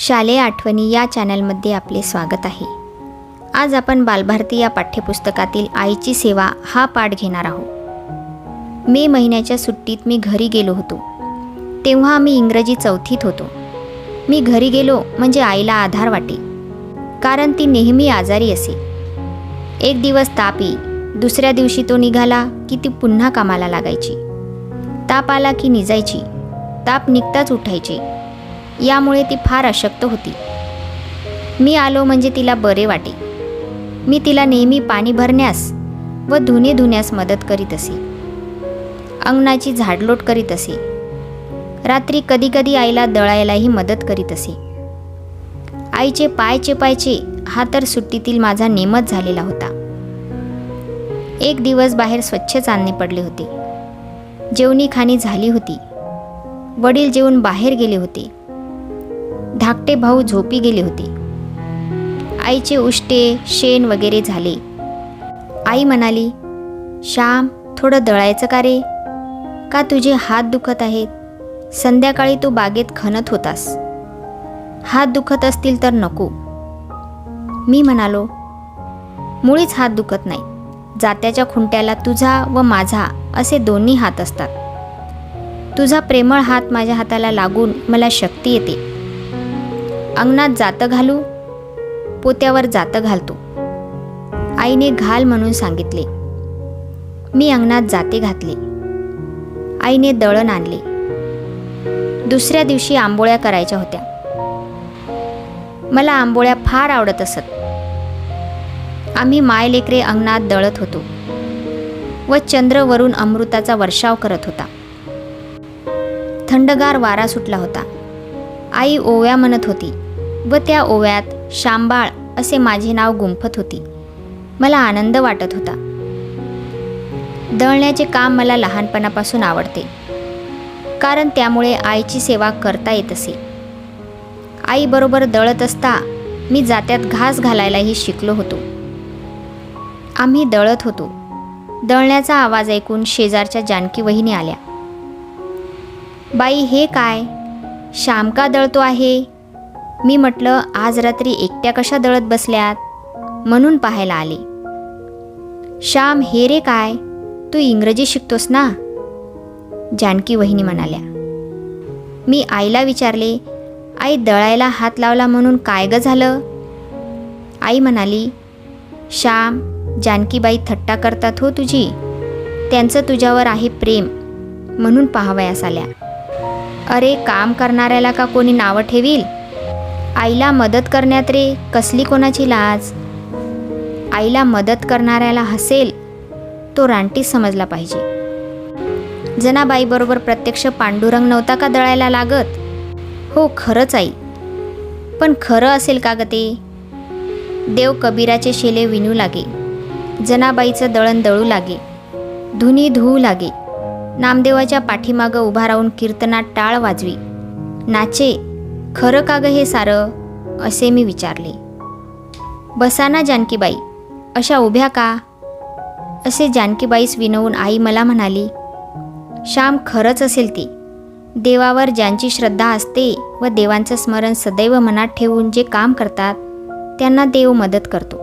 शालेय आठवणी या चॅनलमध्ये आपले स्वागत आहे. आज आपण बालभारती या पाठ्यपुस्तकातील आईची सेवा हा पाठ घेणार आहोत. मे महिन्याच्या सुट्टीत मी घरी गेलो होतो. तेव्हा मी इंग्रजी चौथीत होतो. मी घरी गेलो म्हणजे आईला आधार वाटे. कारण ती नेहमी आजारी असे. एक दिवस ताप येई दुसऱ्या दिवशी तो निघाला की ती पुन्हा कामाला लागायची. ताप आला की निजायची. ताप निघताच उठायची. यामुळे ती फार अशक्त होती. मी आलो म्हणजे तिला बरे वाटे. मी तिला नेहमी पाणी भरण्यास व धुणे धुण्यास मदत करीत असे. अंगणाची झाडलोट करीत असे. रात्री कधीकधी आईला दळायलाही मदत करीत असे. आईचे पाय चेपायचे हा तर सुट्टीतील माझा नेमच झालेला होता. एक दिवस बाहेर स्वच्छ चांदणे पडले होते. जेवणी खाणी झाली होती. वडील जेवून बाहेर गेले होते. धाकटे भाऊ झोपी गेले होते. आईचे उष्टे शेण वगैरे झाले. आई म्हणाली श्याम थोडं दळायचं का रे? का तुझे हात दुखत आहेत? संध्याकाळी तू बागेत खणत होतास. हात दुखत असतील तर नको. मी म्हणालो मुळीच हात दुखत नाही. जात्याच्या खुंट्याला तुझा व माझा असे दोन्ही हात असतात. तुझा प्रेमळ हात माझ्या हाताला लागून मला शक्ती येते. अंगणात जातं घालू पोत्यावर जातं घालतो. आईने घाल म्हणून सांगितले. मी अंगणात जाते घातले. आईने दळण आणले. दुसऱ्या दिवशी आंबोळ्या करायच्या होत्या. मला आंबोळ्या फार आवडत असत. आम्ही मायलेकरे अंगणात दळत होतो व चंद्र वरून अमृताचा वर्षाव करत होता. थंडगार वारा सुटला होता. आई ओव्या म्हणत होती व त्या ओव्यात शांबाळ असे माझे नाव गुंफत होती. मला आनंद वाटत होता. दळण्याचे काम मला लहानपणापासून आवडते. कारण त्यामुळे आईची सेवा करता येत असे. आईबरोबर दळत असता मी जात्यात घास घालायलाही शिकलो होतो. आम्ही दळत होतो. दळण्याचा आवाज ऐकून शेजारच्या जानकी वहिनी आल्या. बाई हे काय? श्याम का दळतो आहे? मी म्हटलं आज रात्री एकट्या कशा दळत बसल्यात? म्हणून पाहायला आले. श्याम हे रे काय? तू इंग्रजी शिकतोस ना? जानकी वहिनी म्हणाल्या. मी आईला विचारले आई दळायला हात लावला म्हणून काय ग झालं? आई म्हणाली श्याम जानकीबाई थट्टा करतात हो तुझी. त्यांचं तुझ्यावर आहे प्रेम म्हणून पाहावयास आल्या. अरे काम करणाऱ्याला का कोणी नावं ठेवील? आईला मदत करण्यात रे कसली कोणाची लाज? आईला मदत करणाऱ्याला हसेल तो रानटी समजला पाहिजे. जनाबाईबरोबर प्रत्यक्ष पांडुरंग नव्हता का दळायला लागत? हो खरंच आई. पण खरं असेल का ग ते? देव कबीराचे शेले विणू लागे. जनाबाईचं दळण दळू लागे. धुनी धुवू लागे. नामदेवाच्या पाठीमागं उभा राहून कीर्तनात टाळ वाजवी. नाचे खरं का ग हे सारं? असे मी विचारले. बसा ना जानकीबाई अशा उभ्या का? असे जानकीबाईस विनवून आई मला म्हणाली श्याम खरंच असेल ती. देवावर ज्यांची श्रद्धा असते व देवांचं स्मरण सदैव मनात ठेवून जे काम करतात त्यांना देव मदत करतो.